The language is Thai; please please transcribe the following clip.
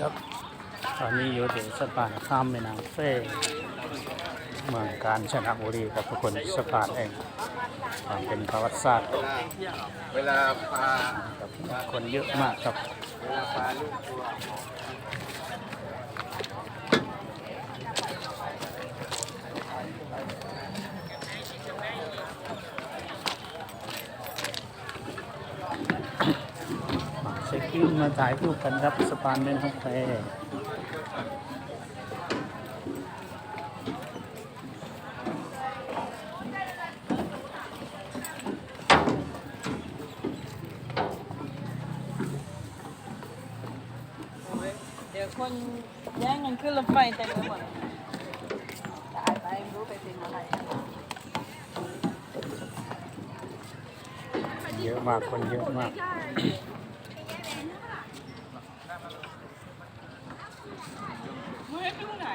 ครับ ตอนนี้อยู่ที่สะพานข้ามแม่น้ำเฟ่เมืองกาญจนบุรีครับทุกคนสะพานเองอ่าเป็นประวัติศาสตร์เวลาปลาครับคนเยอะมากครับ เวลาปลาลูกตัวมาเช็คอินมาถ่ายรูปกันครับสะพานแม่น้ำเฟ่เดี๋ยวคนแย่งกันขึ้นรถไฟเต็มไปหมดตายไปไม่รู้ไปเป็นอะไรเยอะมากคนเยอะมาก ไม่รู้ไหน